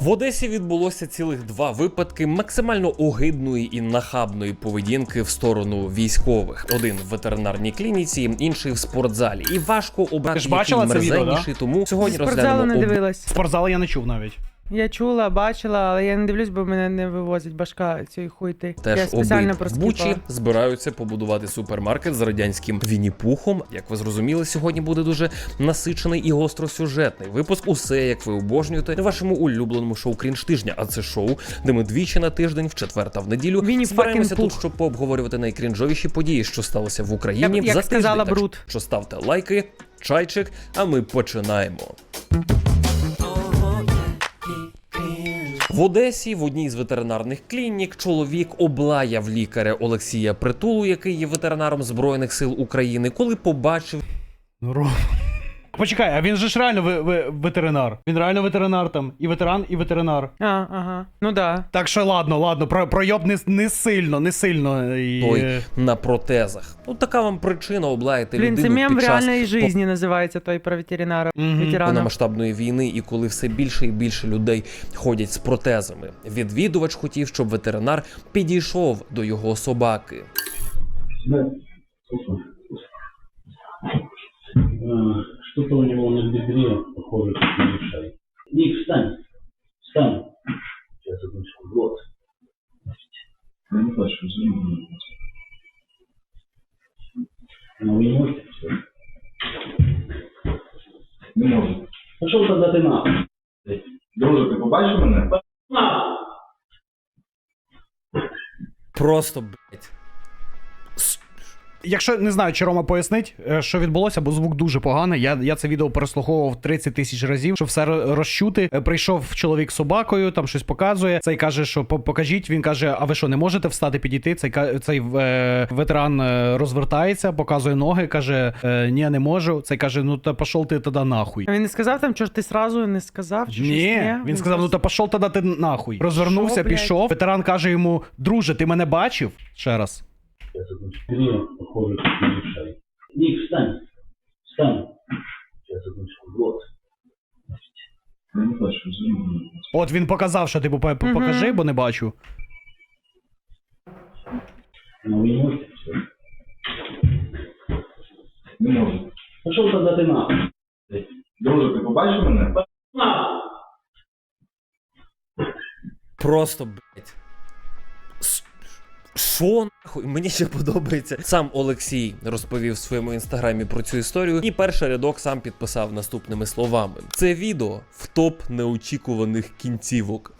В Одесі відбулося цілих два випадки максимально огидної і нахабної поведінки в сторону військових. Один в ветеринарній клініці, інший в спортзалі. І важко обрати Ти який мерзенніший, тому сьогодні Спортзалу розглянемо не об... дивилась. Спортзал я не чув навіть. Я чула, бачила, але я не дивлюсь, бо мене не вивозить башка цієї хуйти. я Теж спеціально обидва. в Бучі збираються побудувати супермаркет з радянським Вінні-Пухом. Як ви зрозуміли, сьогодні буде дуже насичений і гостросюжетний випуск. Усе як ви обожнюєте на вашому улюбленому шоу Крінж тижня. А це шоу, де ми двічі на тиждень, в четвер та в неділю Вінні збираємося тут, щоб пообговорювати найкрінжовіші події, що сталося в Україні Я б- як за сказала тиждень. Брут. Так що ставте лайки, чайчик, а ми починаємо. Одесі в одній з ветеринарних клінік чоловік облаяв лікаря Олексія Притулу, який є ветеринаром Збройних сил України, коли побачив Ну, Ром. Почекай, а він же ж реально ви, ви, ветеринар. Він реально ветеринар там. І ветеран, і ветеринар. А, ага. Ну да. Так що ладно, ладно, про, пройоб не, не сильно, не сильно. І... той на протезах. Ну така вам причина облаяти Блін, це людину мем в під час реальній житті називається той про ветеринара. Мгм. Ветерана. повномасштабної війни, і коли все більше і більше людей ходять з протезами. Відвідувач хотів, щоб ветеринар підійшов до його собаки. Да. А, Что-то у него на бедре, похоже, как мешает. Ник, встань. Встань. Сейчас, секунду. Вот. Я не хочу, извини. Ну, вы не можете все. Не можу. Пошел тогда ты нахуй. Друже, ти побачив мене? На! Просто блять. Якщо не знаю, чи Рома пояснить, е, що відбулося, бо звук дуже поганий. Я, я це відео переслуховував 30 тисяч разів, щоб все розчути. Е, Прийшов чоловік з собакою, там щось показує. Цей каже, що покажіть. Він каже: А ви що, не можете встати, підійти? Цей цей е, ветеран е, розвертається, показує ноги, каже: е, Ні, не можу. Цей каже: Ну та пішов ти тоді нахуй. Він не сказав там, що ти сразу не сказав? Чи щось? Ні, він сказав: ну та пішов тоді ти нахуй. Розвернувся, Що, пішов. Ветеран каже йому: Друже, ти мене бачив? Ще раз. Сейчас, одну секунду. Похоже, как мешает. Ник, встань. Встань. Сейчас, одну. Вот. Я не хочу, извини. От він показав, що типу по- по- Мгм. покажи, бо не бачу. Ну, вы не можете все. Не можу. Пошел тогда ты нахуй. Друже, ти побачив мене? На! Просто блять. Що нахуй? Мені ще подобається. Сам Олексій розповів в своєму інстаграмі про цю історію, і перший рядок сам підписав наступними словами: це відео в топ неочікуваних кінцівок.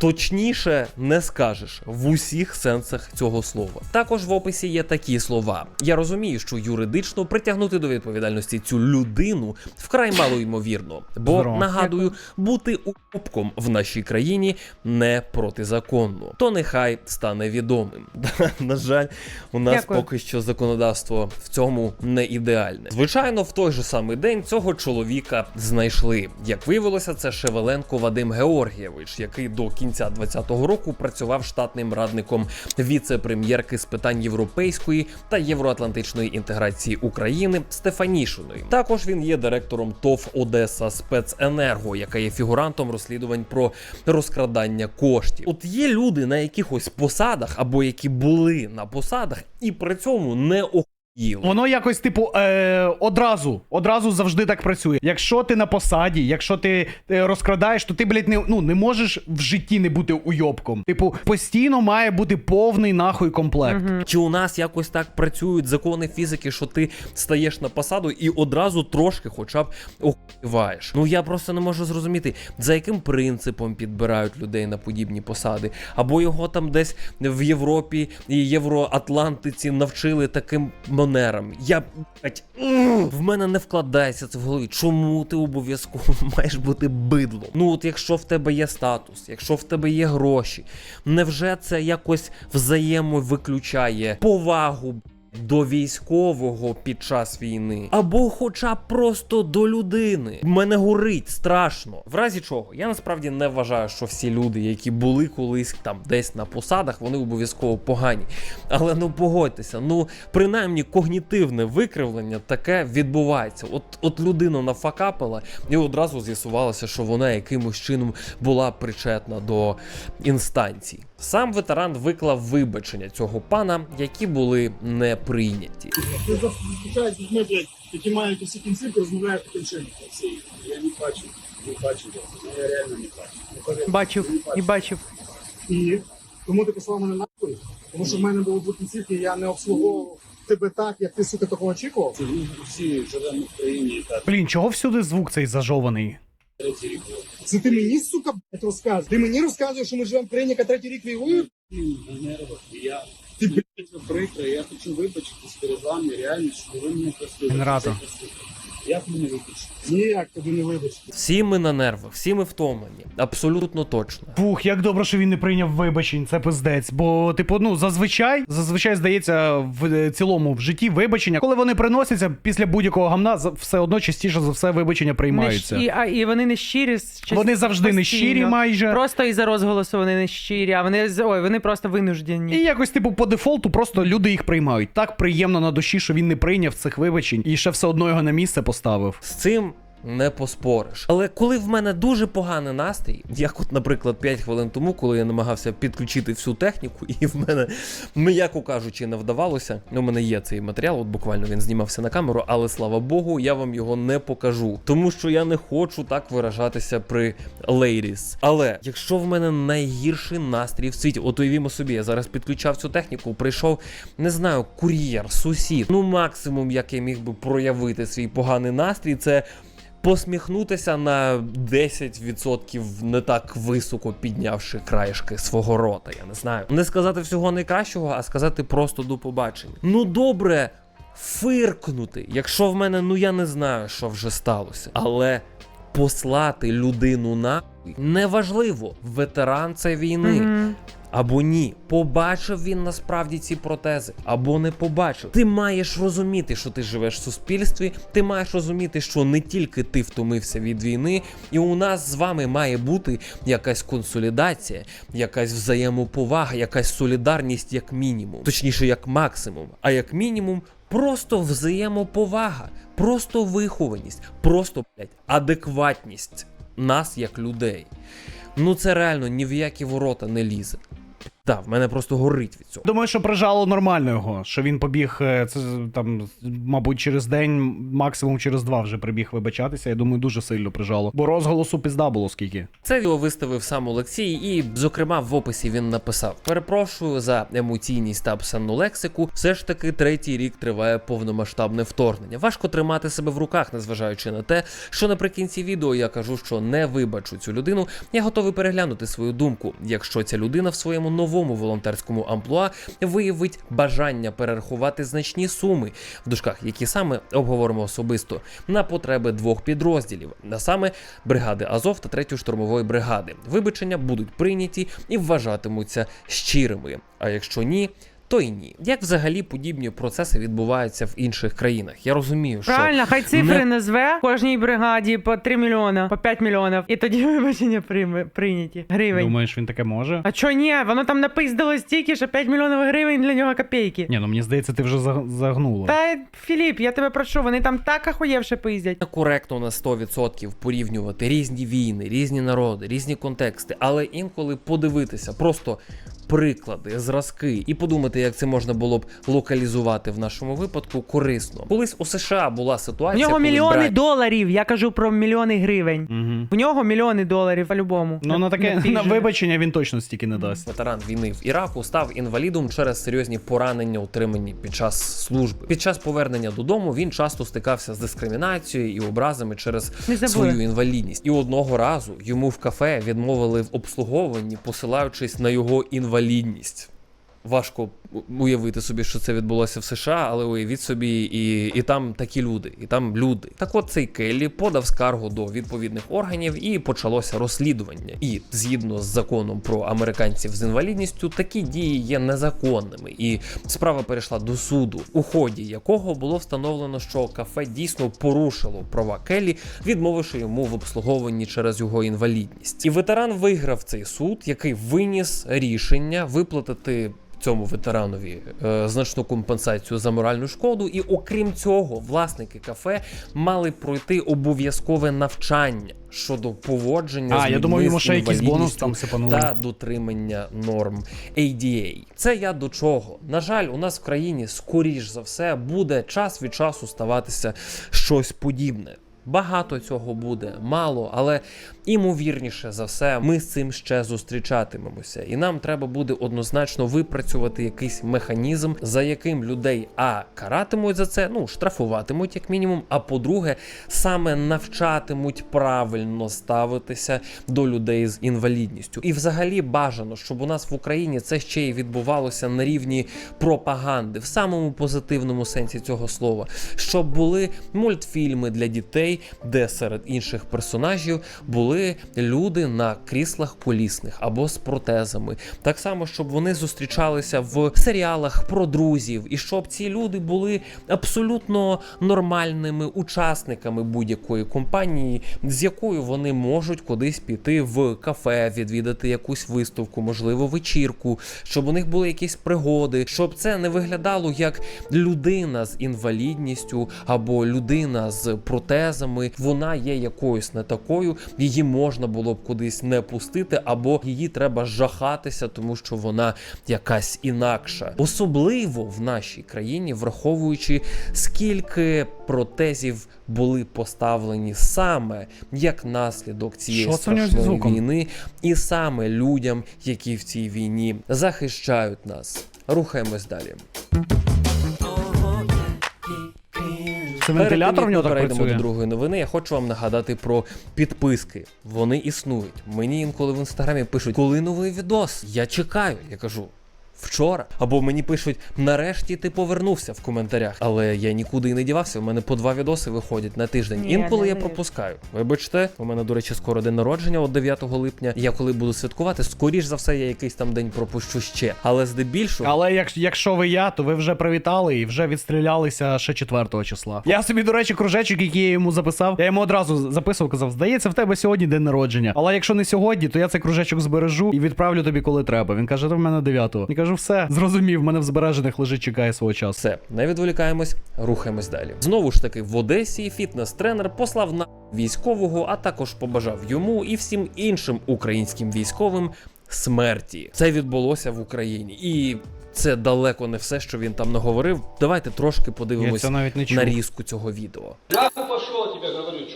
Точніше не скажеш в усіх сенсах цього слова. Також в описі є такі слова. Я розумію, що юридично притягнути до відповідальності цю людину вкрай мало ймовірно, бо Здорово. нагадую, бути упком в нашій країні не протизаконно. То нехай стане відомим. На жаль, у нас Дякую. поки що законодавство в цьому не ідеальне. Звичайно, в той же самий день цього чоловіка знайшли. Як виявилося, це Шевеленко Вадим Георгієвич, який до кінця 2020 року працював штатним радником віце-прем'єрки з питань європейської та євроатлантичної інтеграції України Стефанішиної. Також він є директором ТОВ Одеса Спеценерго, яка є фігурантом розслідувань про розкрадання коштів. От є люди на якихось посадах або які були на посадах, і при цьому не охуїли. Воно якось, типу, е, одразу, одразу завжди так працює. Якщо ти на посаді, якщо ти е, розкрадаєш, то ти, блядь, не, ну, не можеш в житті не бути уйобком. Типу, постійно має бути повний нахуй комплект. Чи у нас якось так працюють закони фізики, що ти стаєш на посаду і одразу трошки, хоча б охуєваєш? Ну я просто не можу зрозуміти, за яким принципом підбирають людей на подібні посади, або його там десь в Європі і Євроатлантиці навчили таким манерам. Я блять, в мене не вкладається це в голові. Чому ти обов'язково маєш бути бидлом? Ну от якщо в тебе є статус, якщо в тебе є гроші, невже це якось взаємовиключає повагу? До військового під час війни, або хоча б просто до людини. Мене горить страшно. В разі чого, я насправді не вважаю, що всі люди, які були колись там десь на посадах, вони обов'язково погані. Але ну погодьтеся, ну принаймні когнітивне викривлення таке відбувається. От, от людину нафакапила, і одразу з'ясувалося, що вона якимось чином була причетна до інстанцій. Сам ветеран виклав вибачення цього пана, які були не прийняті. Ти зустрічаєш з людьми, які мають усі кінцівки, розмовляєш таким чином. Я не бачу, не бачу, я. реально не бачу. Бачив не і бачив. І тому ти послав мене нахуй, тому що в мене було кінцівки, і я не обслуговував тебе так, як ти, сука, такого очікував. Всі живемо в країні, Блін, чого всюди звук цей зажований? третій рік. Це ти мені, сука, блядь, розказуєш? Ти мені розказуєш, що ми живемо в країні, яка третій рік воює? Я... Ти, блядь, прикро, я хочу вибачитись перед вами, реально, що ви мене просто... Радо. Як мене вибачити? Ніяк тобі не вибачити. Всі ми на нервах, всі ми втомлені, абсолютно точно. Фух, як добре, що він не прийняв вибачень, це пиздець. Бо, типу, ну зазвичай, зазвичай здається, в е, цілому в житті вибачення, коли вони приносяться після будь-якого гамна, все одно частіше за все вибачення приймаються. Не щ- і, а, і вони не щирі. часто- Вони завжди не щирі майже. Просто із-за розголосу вони не щирі, а вони ой, вони просто винуждені. І якось, типу, по дефолту просто люди їх приймають. Так приємно на душі, що він не прийняв цих вибачень і ще все одно його на місце поставив. З цим не поспориш. Але коли в мене дуже поганий настрій, як от, наприклад, 5 хвилин тому, коли я намагався підключити всю техніку, і в мене, м'яко кажучи, не вдавалося. У мене є цей матеріал, от буквально він знімався на камеру, але слава Богу, я вам його не покажу, тому що я не хочу так виражатися при лейріс. Але якщо в мене найгірший настрій в світі, от уявімо собі, я зараз підключав цю техніку, прийшов, не знаю, кур'єр, сусід. Ну, максимум, як я міг би проявити свій поганий настрій, це посміхнутися на 10% не так високо піднявши краєшки свого рота. Я не знаю. Не сказати всього найкращого, а сказати просто до побачення. Ну добре, фиркнути, якщо в мене, ну я не знаю, що вже сталося, але. Послати людину на неважливо, ветеран це війни Мгм. Або ні. Побачив він насправді ці протези, або не побачив. Ти маєш розуміти, що ти живеш в суспільстві. Ти маєш розуміти, що не тільки ти втомився від війни, і у нас з вами має бути якась консолідація, якась взаємоповага, якась солідарність, як мінімум, точніше, як максимум, а як мінімум. Просто взаємоповага, просто вихованість, просто блядь, адекватність нас як людей. Ну це реально ні в які ворота не лізе. Так, в мене просто горить від цього. Думаю, що прижало нормально його, що він побіг е, це там, мабуть, через день, максимум через два вже прибіг вибачатися. Я думаю, дуже сильно прижало. Бо розголосу пізда було скільки. Це відео виставив сам Олексій, і, зокрема, в описі він написав: Перепрошую за емоційність та псенну лексику. Все ж таки, третій рік триває повномасштабне вторгнення. Важко тримати себе в руках, незважаючи на те, що наприкінці відео я кажу, що не вибачу цю людину. Я готовий переглянути свою думку, якщо ця людина в своєму новому волонтерському амплуа виявить бажання перерахувати значні суми в дужках, які саме обговоримо особисто на потреби двох підрозділів, а саме бригади Азов та 3 штурмової бригади. Вибачення будуть прийняті і вважатимуться щирими. А якщо ні. То й ні. Як взагалі подібні процеси відбуваються в інших країнах? Я розумію, що Правильно, хай цифри не- назве кожній бригаді по 3 мільйона, по 5 мільйонів, і тоді вибачення прийме- прийняті. Гривень. Думаєш, він таке може? А чо ні? Воно там напиздило стільки, що 5 мільйонів гривень для нього копійки. Ні, ну мені здається, ти вже за- загнула. Та Філіп, я тебе прошу, вони там так ахуєвше пиздять. Некоректно на 100% порівнювати різні війни, різні народи, різні контексти, але інколи подивитися просто приклади, зразки і подумати, як це можна було б локалізувати в нашому випадку корисно. Колись у США була В ситуація, нього коли мільйони брать- доларів, я кажу про мільйони гривень. Угу. В нього мільйони доларів по-любому. Ну на таке на Напіжене. вибачення він точно стільки не дасть. Ветеран війни в Іраку став інвалідом через серйозні поранення, отримані під час служби. Під час повернення додому він часто стикався з дискримінацією і образами через свою інвалідність. І одного разу йому в кафе відмовили в обслуговуванні, посилаючись на його інвалідність. Важко уявити собі, що це відбулося в США, але уявіть собі, і, і там такі люди, і там люди. Так от цей Келлі подав скаргу до відповідних органів і почалося розслідування. І згідно з законом про американців з інвалідністю, такі дії є незаконними, і справа перейшла до суду, у ході якого було встановлено, що кафе дійсно порушило права Келлі, відмовивши йому в обслуговуванні через його інвалідність. І ветеран виграв цей суд, який виніс рішення виплатити. Цьому ветеранові е, значну компенсацію за моральну шкоду, і окрім цього, власники кафе мали пройти обов'язкове навчання щодо поводження. з я людьми йому ще якийсь бонус там сипанули. та дотримання норм ADA. Це я до чого? На жаль, у нас в країні скоріш за все буде час від часу ставатися щось подібне. Багато цього буде, мало, але імовірніше за все, ми з цим ще зустрічатимемося, і нам треба буде однозначно випрацювати якийсь механізм, за яким людей а каратимуть за це, ну штрафуватимуть як мінімум. А по-друге, саме навчатимуть правильно ставитися до людей з інвалідністю. І взагалі бажано, щоб у нас в Україні це ще й відбувалося на рівні пропаганди, в самому позитивному сенсі цього слова, щоб були мультфільми для дітей, де серед інших персонажів були люди на кріслах колісних або з протезами. Так само, щоб вони зустрічалися в серіалах про друзів, і щоб ці люди були абсолютно нормальними учасниками будь-якої компанії, з якою вони можуть кудись піти в кафе, відвідати якусь виставку, можливо, вечірку, щоб у них були якісь пригоди, щоб це не виглядало як людина з інвалідністю або людина з протезами. Вона є якоюсь не такою, її можна було б кудись не пустити, або її треба жахатися, тому що вона якась інакша. Особливо в нашій країні, враховуючи скільки протезів були поставлені саме як наслідок цієї Що страшної війни, і саме людям, які в цій війні захищають нас. Рухаємось далі. Це вентилятор в нього так перейдемо працює. до другої новини. Я хочу вам нагадати про підписки. Вони існують. Мені інколи в інстаграмі пишуть, коли новий відос. Я чекаю. Я кажу. Вчора або мені пишуть нарешті ти повернувся в коментарях, але я нікуди і не дівався. У мене по два відоси виходять на тиждень. Ні, Інколи я вірю. пропускаю. Вибачте, у мене, до речі, скоро день народження, от 9 липня. Я коли буду святкувати, скоріш за все, я якийсь там день пропущу ще. Але здебільшого Але як, якщо ви я, то ви вже привітали і вже відстрілялися ще 4 числа. Я собі, до речі, кружечок, який я йому записав, я йому одразу записував, казав, здається, в тебе сьогодні день народження. Але якщо не сьогодні, то я цей кружечок збережу і відправлю тобі, коли треба. Він каже, то в мене 9-го. Кажу, все, зрозумів, мене в збережених лежить, чекає свого часу. Все, не відволікаємось, рухаємось далі. Знову ж таки, в Одесі фітнес-тренер послав на військового, а також побажав йому і всім іншим українським військовим смерті. Це відбулося в Україні, і це далеко не все, що він там наговорив. Давайте трошки Я подивимось це навіть не чув. нарізку цього відео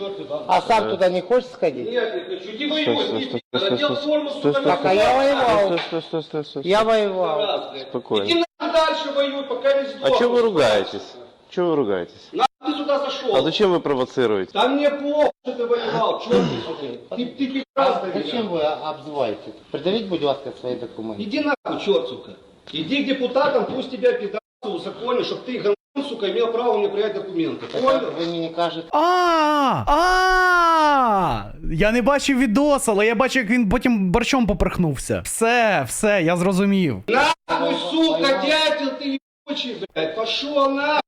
Нахуй пошел, тебе говорю, черт ты да. А сам туда не хочешь сходить? Нет, не хочу. Иди воевать, иди. Надел форму, сука, Так, а я воевал. Стой, стой, стой, стой. Я воевал. раз, блядь. Спокойно. Иди нахуй дальше воюй, пока не А сдохнешь. что вы ругаетесь? Чего вы ругаетесь? Нахуй ты сюда зашел? А зачем вы провоцируете? Да мне плохо, что ты воевал, черт ты, сука. Ты, ты прекрасно Зачем вы обзываете? Придавить, будь ласка, свои документы. Иди нахуй, черт, сука. Иди к депутатам, пусть тебя пидасы узаконят, чтобы ты, гандон, сука, имел право мне принять документы. Это Понял? вы мне не кажете. А, а, я не бачив відос, але я бачив, як він потім борщом поперхнувся. Все, все, я зрозумів. Нахуй, сука, дятел ты ебучий, блядь, пошел нахуй.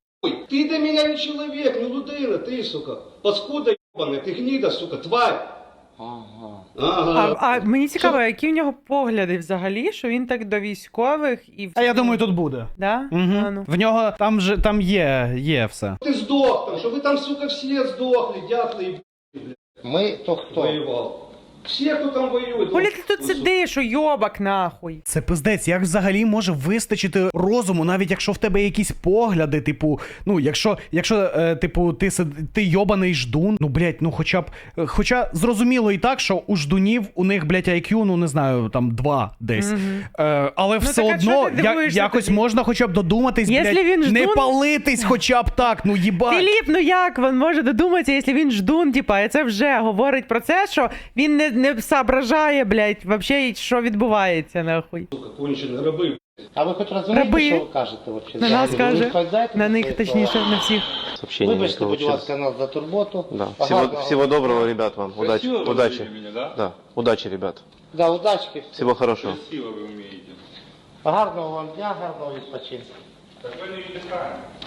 Ты до меня не человек, не людина, ты, сука. Паскуда ебаная, ты гнида, сука, тварь. Ага. Ага. А, а мені цікаво, які в нього погляди взагалі, що він так до військових і А я думаю, тут буде. Да? Угу. А, ну. В нього там же там є, є все. Ты сдох там, что вы там, сука, все сдохли, дятлы и Мы то кто? воевал. Все, кто там воюет. Коли ти тут сидиш, уйобак нахуй. Це пиздець, як взагалі може вистачити розуму, навіть якщо в тебе якісь погляди, типу, ну, якщо, якщо е, типу, ти сид- ти йобаний ждун, ну блять, ну хоча б. е, Хоча зрозуміло і так, що у ждунів у них, блять, IQ, ну не знаю, там два десь. Е, але все так а одно ти я, дивуєшся якось тоді? можна хоча б додуматись, Якщо блять, він не ждун- палитись хоча б так, ну їбать. Філіп, ну як він може додуматися, якщо він ждун, типа, і це вже говорить про це, що він не, не соображає, блядь, вообще, що відбувається, нахуй. Сука, конченые рабы. А ви хоч розумієте, Раби. що ви кажете вообще? На нас каже, на них, точніше, на всіх. Сообщение не Вибачте, будь ласка, нас за турботу. Да. Всего, Гарного- всего доброго, ребят, вам. Удачи. Удачи. Да. Удачи, ребят. Да, удачки. Всего хорошего. Гарного вам дня, гарного відпочинку.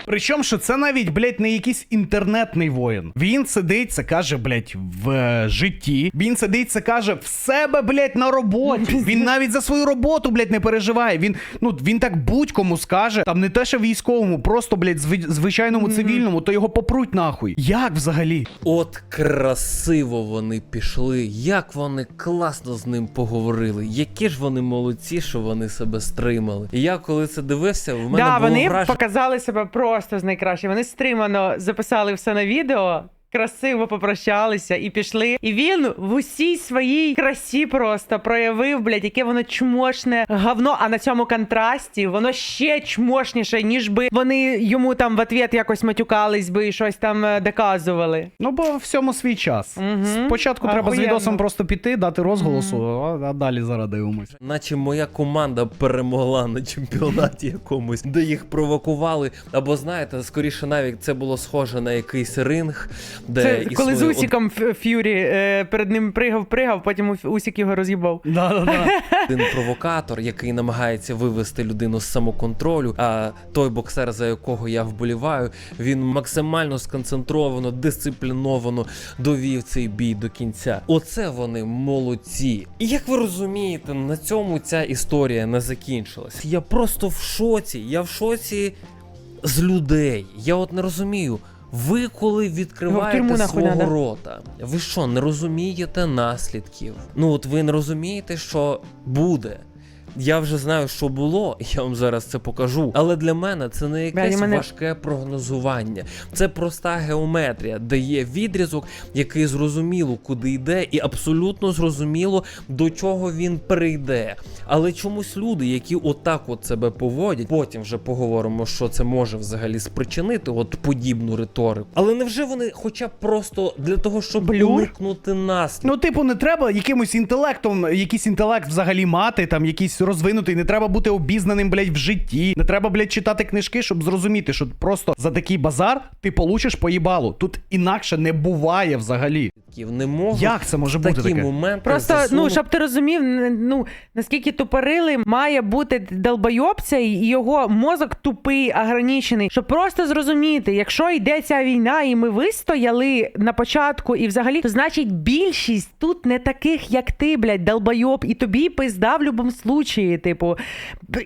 Причому, що це навіть, блядь, не якийсь інтернетний воїн. Він сидить, це каже, блядь, в е, житті. Він сидить, це каже в себе, блядь, на роботі. Він навіть за свою роботу, блядь, не переживає. Він, ну, він так будь-кому скаже, там не те, що військовому, просто, блядь, зви- звичайному цивільному, то його попруть нахуй. Як взагалі? От красиво вони пішли, як вони класно з ним поговорили, які ж вони молодці, що вони себе стримали. І я коли це дивився, в мене Да, було вони враження. показали себе просто з найкраще. Вони стримано записали все на відео. Красиво попрощалися і пішли. І він в усій своїй красі просто проявив, блядь, яке воно чмошне говно. А на цьому контрасті воно ще чмошніше, ніж би вони йому там в ответ якось матюкались би і щось там е, доказували. Ну, бо всьому свій час. Мгм. Спочатку треба з відосом просто піти, дати розголосу, а, а далі зараз дивимося. Наче моя команда перемогла на чемпіонаті якомусь, де їх провокували. Або знаєте, скоріше навіть це було схоже на якийсь ринг, де Це коли з існує Усіком Ф- Ф'юрі е, перед ним пригав, пригав, потім Уф- Усік його роз'їбав. Да-да-да. один провокатор, який намагається вивести людину з самоконтролю. А той боксер, за якого я вболіваю, він максимально сконцентровано, дисципліновано довів цей бій до кінця. Оце вони молодці. І як ви розумієте, на цьому ця історія не закінчилась. Я просто в шоці. Я в шоці з людей. Я от не розумію. Ви коли відкриваєте ну, свого надо. рота, ви що, не розумієте наслідків? Ну от ви не розумієте, що буде. Я вже знаю, що було, я вам зараз це покажу. Але для мене це не якесь мене- важке прогнозування. Це проста геометрія, де є відрізок, який зрозуміло, куди йде, і абсолютно зрозуміло, до чого він прийде. Але чомусь люди, які отак от себе поводять, потім вже поговоримо, що це може взагалі спричинити, от подібну риторику. Але невже вони, хоча б просто для того, щоб уникнути наслідків? Ну, типу, не треба якимось інтелектом, якийсь інтелект взагалі мати, там якийсь розвинутий, не треба бути обізнаним, блядь, в житті. Не треба, блядь, читати книжки, щоб зрозуміти, що просто за такий базар ти получиш поїбалу. Тут інакше не буває взагалі. Не можуть Як це може в бути такі таке? моменти Просто, ну, щоб ти розумів, ну, наскільки тупорили має бути долбойобця, і його мозок тупий, ограничений. Щоб просто зрозуміти, якщо йде ця війна, і ми вистояли на початку, і взагалі, то значить більшість тут не таких, як ти, блядь, долбойоб, і тобі пизда в будь-якому случаї, типу.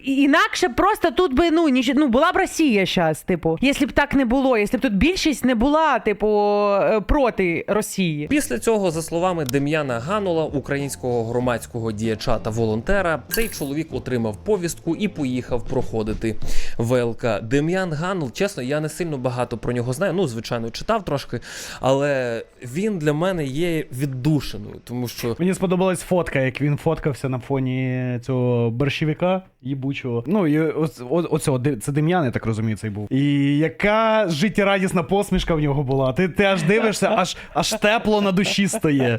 Інакше просто тут би, ну, ніч... ну, була б Росія зараз, типу. Якщо б так не було, якщо б тут більшість не була, типу, е, проти Росії. Після цього, за словами Дем'яна Ганула, українського громадського діяча та волонтера, цей чоловік отримав повістку і поїхав проходити ВЛК. Дем'ян Ганул, чесно, я не сильно багато про нього знаю. Ну, звичайно, читав трошки, але він для мене є віддушиною, тому що Мені сподобалась фотка, як він фоткався на фоні цього борщовика їбучого. Ну і оц- оцього, це Дем'ян, я так розумію, цей був. І яка життєрадісна посмішка в нього була. Ти, ти аж дивишся, аж, аж тепло на душі стає.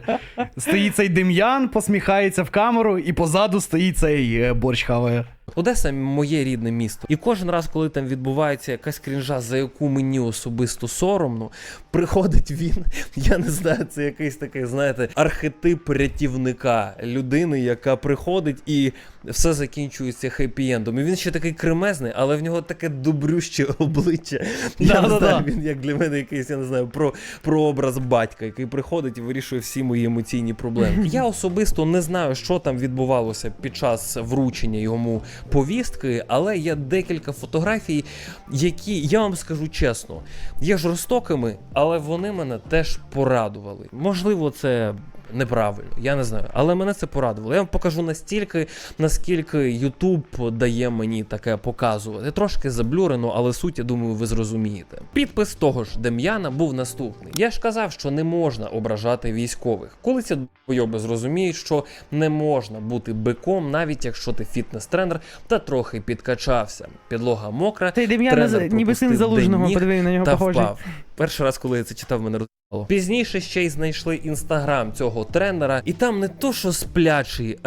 Стоїть цей Дем'ян, посміхається в камеру, і позаду стоїть цей е, борщ хаває. Одеса моє рідне місто. І кожен раз, коли там відбувається якась крінжа, за яку мені особисто соромно, приходить він. Я не знаю, це якийсь такий, знаєте, архетип рятівника людини, яка приходить і все закінчується хеппі-ендом. І він ще такий кремезний, але в нього таке добрюще обличчя. Я не знаю, він як для мене якийсь, я не знаю, про, про образ батька, який приходить і вирішує всі мої емоційні проблеми. Я особисто не знаю, що там відбувалося під час вручення йому повістки, але є декілька фотографій, які я вам скажу чесно, є жорстокими, але вони мене теж порадували. Можливо, це. Неправильно, я не знаю, але мене це порадувало. Я вам покажу настільки, наскільки YouTube дає мені таке показувати. Трошки заблюрено, але суть, я думаю, ви зрозумієте. Підпис того ж Дем'яна був наступний. Я ж казав, що не можна ображати військових. Коли ці бойоби зрозуміють, що не можна бути биком, навіть якщо ти фітнес-тренер та трохи підкачався. Підлога мокра, Цей Дем'ян тренер ніби син залужного, подиви на нього та похожий. впав. Перший раз, коли я це читав, мене Пізніше ще й знайшли інстаграм цього тренера, і там не то, що сплячий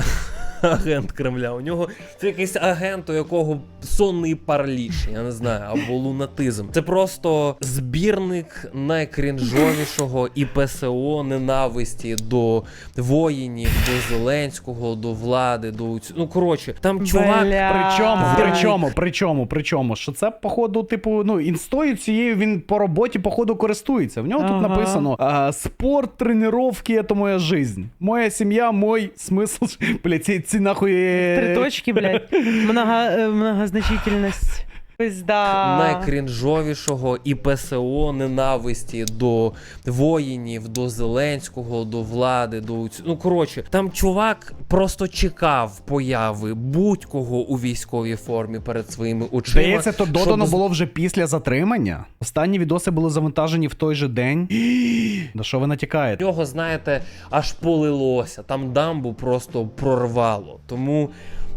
агент Кремля, у нього це якийсь агент, у якого сонний параліч, я не знаю, або лунатизм. Це просто збірник найкрінжовішого і ПСО ненависті до воїнів, до Зеленського, до влади, до ну коротше, там чувак. Бля. Причому, причому, причому, причому, що це, походу, типу, ну, інстою цією він по роботі, походу, користується. В нього Ага. тут написано: а, спорт, тренування це моя жизнь. Моя сім'я, мой смисл. Бля, ці, нахуй. е, Три точки, блядь. Много, е, многозначительність. Пизда. найкрінжовішого і ПСО ненависті до воїнів, до Зеленського, до влади, до ну коротше, там чувак просто чекав появи будь-кого у військовій формі перед своїми очима. Здається, то додано з- було вже після затримання. Останні відоси були завантажені в той же день. На що ви натякаєте? нього, знаєте, аж полилося. Там дамбу просто прорвало. Тому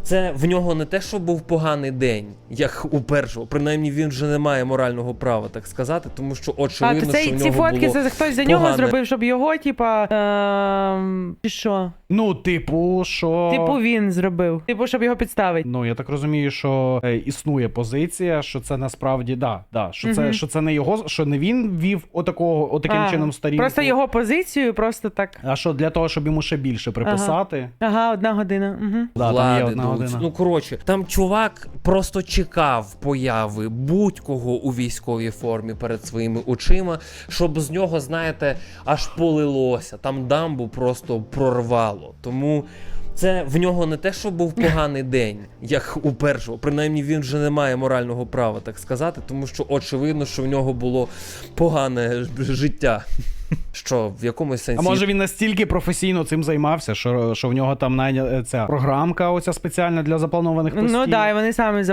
це в нього не те, що був поганий день, як у першого. Принаймні він вже не має морального права так сказати, тому що А, очевидно, то це, що в ці нього фотки було це хтось за нього погане- зробив, щоб його, типа. Ем, чи що? Ну, типу, що. Типу він зробив. Типу, щоб його підставити. Ну, я так розумію, що е, існує позиція, що це насправді да, да, що це Мгм. що це не його, що не він вів отакого, отаким А, чином сторінку. Просто його позицію, просто так. А що для того, щоб йому ще більше приписати? Ага, одна година. Угу. Да, там є одна до- година. Ну коротше, там чувак просто чекав появи будь-кого у військовій формі перед своїми очима, щоб з нього, знаєте, аж полилося. Там дамбу просто прорвало. Тому. Це в нього не те, що був поганий день, як у першого. Принаймні він вже не має морального права так сказати, тому що очевидно, що в нього було погане життя. Що в якомусь сенсі. А може він настільки професійно цим займався, що, що в нього там найня ця програмка, оця спеціальна для запланованих постів. Ну да, і вони самі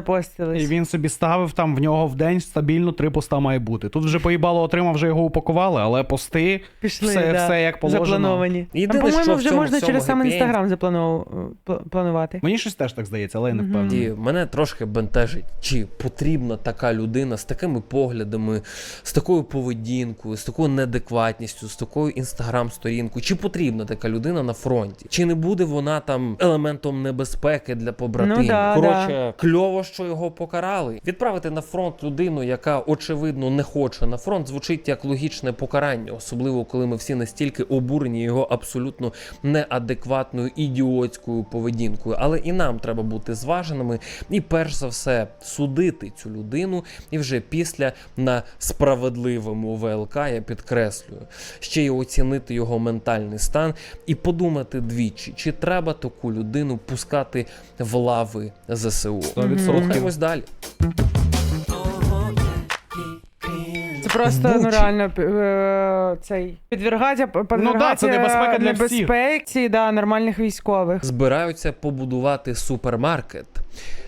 І він собі ставив там в нього в день стабільно три поста має бути. Тут вже поїбало отримав, вже його упакували, але пости Пішли, все, да. все як положено. Заплановані. Єдине, Там, по-моєму, що вже можна через сам інстаграм запланов... пла- планувати. Мені щось теж так здається, але я не впевнений. І мене трошки бентежить, чи потрібна така людина з такими поглядами, з такою поведінкою, з такою неадекватністю, з такою інстаграм-сторінкою. Чи потрібна така людина на фронті? Чи не буде вона там елементом небезпеки для побратимів? Ну да, Коротше, кльово, що його покарали. Відправити на фронт людину, яка очевидно не хоче на фронт, звучить як логічне покарання, особливо коли ми всі настільки обурені його абсолютно неадекватною ідіотською поведінкою. Але і нам треба бути зваженими і перш за все судити цю людину, і вже після на справедливому ВЛК я підкреслюю, ще й оцінити його ментальний стан і подумати двічі, чи треба таку людину пускати в лави ЗСУ. 100%. Рухаємось далі. Просто ну реально е, цей підвергати, підвергати це небезпека для всіх. небезпеці, да, нормальних військових. збираються побудувати супермаркет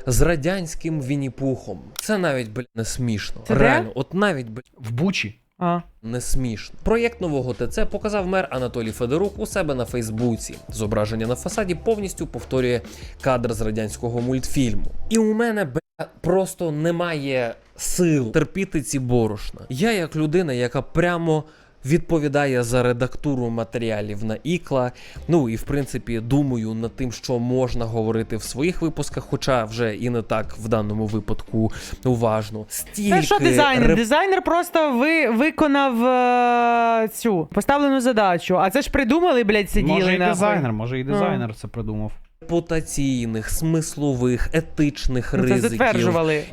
з радянським Вінні-Пухом. Це навіть бля, не смішно. Це де? Реально, от навіть бля, В Бучі. А. не смішно. Проєкт нового ТЦ показав мер Анатолій Федорук у себе на Фейсбуці. Зображення на фасаді повністю повторює кадр з радянського мультфільму. І у мене бля, просто немає сил терпіти ці борошна. Я, як людина, яка прямо. Відповідає за редактуру матеріалів на ікла. Ну і в принципі думаю над тим, що можна говорити в своїх випусках, хоча вже і не так в даному випадку уважно. Стільки Це що дизайнер? реп- Дизайнер просто ви, виконав е, цю поставлену задачу. А це ж придумали, блядь, сиділи може і дизайнер, може і дизайнер це придумав. Репутаційних, смислових, етичних Ну, ризиків.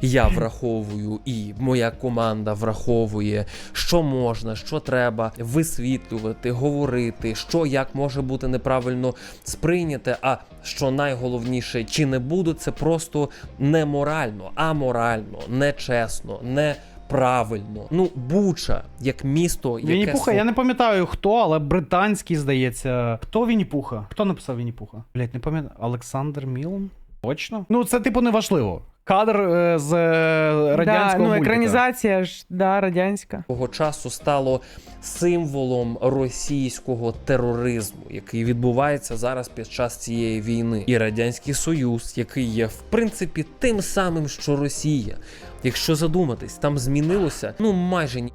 Я враховую, і моя команда враховує, що можна, що треба висвітлювати, говорити, що як може бути неправильно сприйняте. А що найголовніше, чи не буде це просто неморально, аморально, нечесно, не. Правильно, ну Буча, як місто, яке Вінні-Пуха, я не пам'ятаю хто, але британський, здається. Хто Вінні-Пуха? Хто написав Вінні-Пуха? Блять, не пам'ятаю. Олександр Мілон? Точно? Ну, це типу не важливо. Кадр е, з е, радянського да, ну, мультика. екранізація ж, да, радянська. того часу стало символом російського тероризму, який відбувається зараз під час цієї війни, і радянський союз, який є в принципі тим самим, що Росія. Якщо задуматись, там змінилося ну майже ні.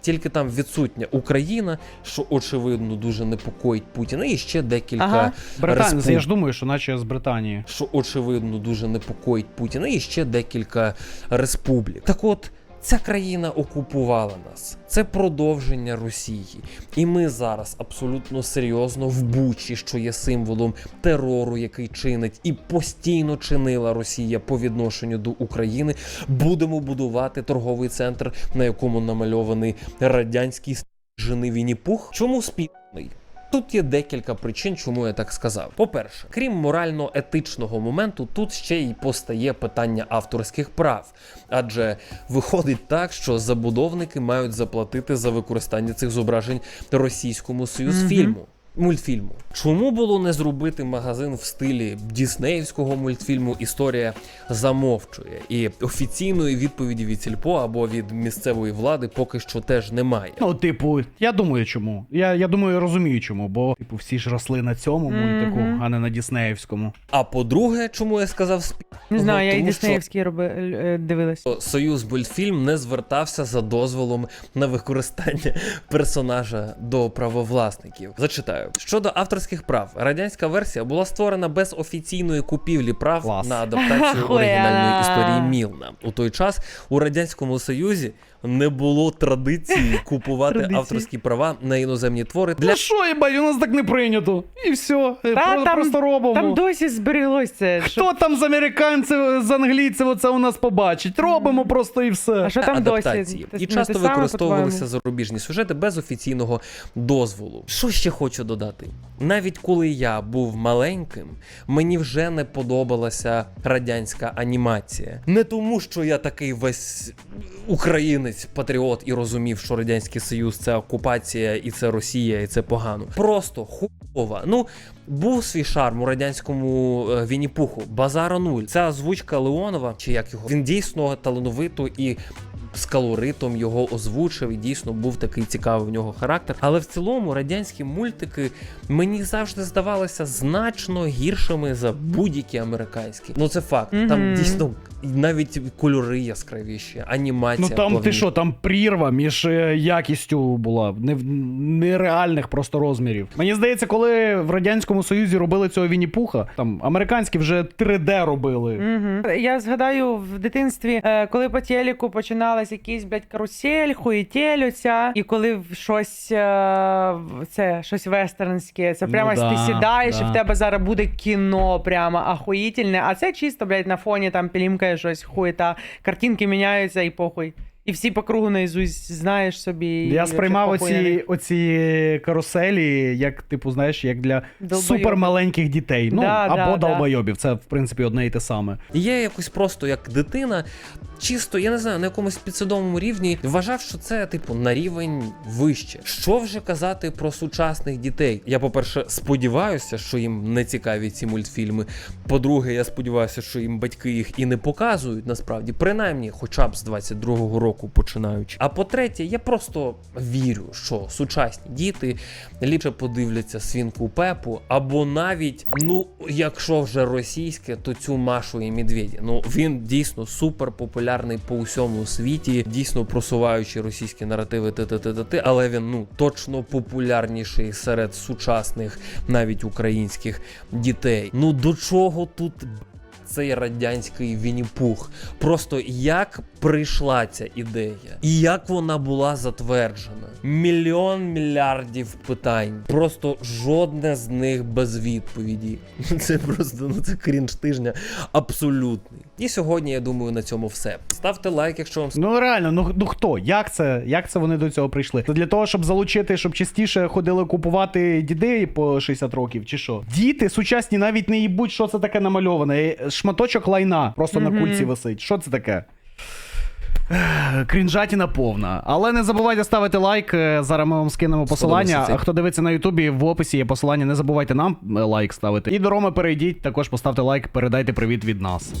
Тільки там відсутня Україна, що очевидно дуже непокоїть Путіна, і ще декілька Ага. Республік. я ж думаю, що наче з Британії. що очевидно дуже непокоїть Путіна, і ще декілька республік. Так от. Ця країна окупувала нас. Це продовження Росії. І ми зараз абсолютно серйозно в Бучі, що є символом терору, який чинить і постійно чинила Росія по відношенню до України. Будемо будувати торговий центр, на якому намальований радянський стежений Вінні-Пух. Чому спільний? Тут є декілька причин, чому я так сказав. По-перше, крім морально-етичного моменту, тут ще й постає питання авторських прав, адже виходить так, що забудовники мають заплатити за використання цих зображень російському союзфільму. Мультфільму. Чому було не зробити магазин в стилі діснеївського мультфільму Історія замовчує? І офіційної відповіді від Сільпо або від місцевої влади поки що теж немає. Ну, типу, я думаю, чому. Я, я думаю, розумію, чому, бо типу всі ж росли на цьому мультику, Мгм. а не на Діснеївському. А по-друге, чому я сказав спі... Не знаю, я і Тому що- роби... е, дивилась. Союз Мультфільм не звертався за дозволом на використання персонажа до правовласників. Зачитаю щодо авторських прав. Радянська версія була створена без офіційної купівлі прав Клас. на адаптацію оригінальної історії Мілна. У той час у радянському союзі не було традиції купувати Традиції. авторські права на іноземні твори для Для що, їбать, у нас так не прийнято. І все. Та Про, там- просто робимо. Там досі зберіглось це. Що- Хто там з американців, з англійців оце у нас побачить? Робимо просто і все. А що там досі? адаптації. І не часто те саме, використовувалися по-твоєму? зарубіжні сюжети без офіційного дозволу. Що ще хочу додати? Навіть коли я був маленьким, мені вже не подобалася радянська анімація. Не тому, що я такий весь українець, патріот і розумів, що радянський союз це окупація, і це Росія, і це погано. Просто хуйова. Ну. Був свій шарм у радянському е, Вінні-Пуху, базара нуль. Ця озвучка Леонова, чи як його він дійсно талановито і з колоритом його озвучив, і дійсно був такий цікавий в нього характер. Але в цілому радянські мультики мені завжди здавалися значно гіршими за будь-які американські. Ну це факт. Там дійсно навіть кольори яскравіші, анімація. Ну там ти що, там прірва між е, якістю була не, нереальних просто розмірів. Мені здається, коли в Радянському Союзі робили цього Вінні-Пуха, там американські вже 3D робили. Угу. Я згадаю в дитинстві, е, коли по телеку починалась якийсь, блядь, карусель, хуєтєлюся. і коли щось е, це щось вестернське, це Ну прямо да, ти сідаєш, і в тебе зараз буде кіно прямо ахуїтельне, а це чисто, блядь, на фоні там пілімкає щось хуєта, картинки міняються і похуй. І всі по кругу наізусть знаєш собі. Я сприймав оці, оці каруселі, як, типу, знаєш, як для супермаленьких дітей. Ну, Да, або да, да. Це, в принципі, одне і те саме. Я якось просто як дитина, чисто, я не знаю, на якомусь підсвідомому рівні вважав, що це, типу, на рівень вище. Що вже казати про сучасних дітей? Я, по-перше, сподіваюся, що їм не цікаві ці мультфільми. По-друге, я сподіваюся, що їм батьки їх і не показують насправді, принаймні, хоча б з 22-го року починаючи. А по-третє, я просто вірю, що сучасні діти ліпше подивляться свінку Пепу, або навіть, ну, якщо вже російське, то цю Машу і Медведі. Ну він дійсно супер популярний по усьому світі, дійсно просуваючи російські наративи т-т-т-т, але він ну точно популярніший серед сучасних, навіть українських дітей. Ну до чого тут цей радянський Вінні-Пух. Просто як прийшла ця ідея, і як вона була затверджена. Мільйон мільярдів питань. Просто жодне з них без відповіді. Це просто ну це крінж тижня абсолютний. І сьогодні я думаю на цьому все. Ставте лайк, якщо вам Ну реально, ну, ну хто? Як це? Як це вони до цього прийшли? Це для того, щоб залучити, щоб частіше ходили купувати дітей по 60 років, чи що? Діти сучасні навіть не їбуть, що це таке намальоване. Е, Шматочок лайна просто на кульці висить. Що це таке? Крінжатіна повна. Але не забувайте ставити лайк. е, Зараз ми вам скинемо посилання. А хто дивиться на Ютубі, в описі є посилання. Не забувайте нам е, лайк ставити. І до Роми перейдіть, також поставте лайк, передайте привіт від нас.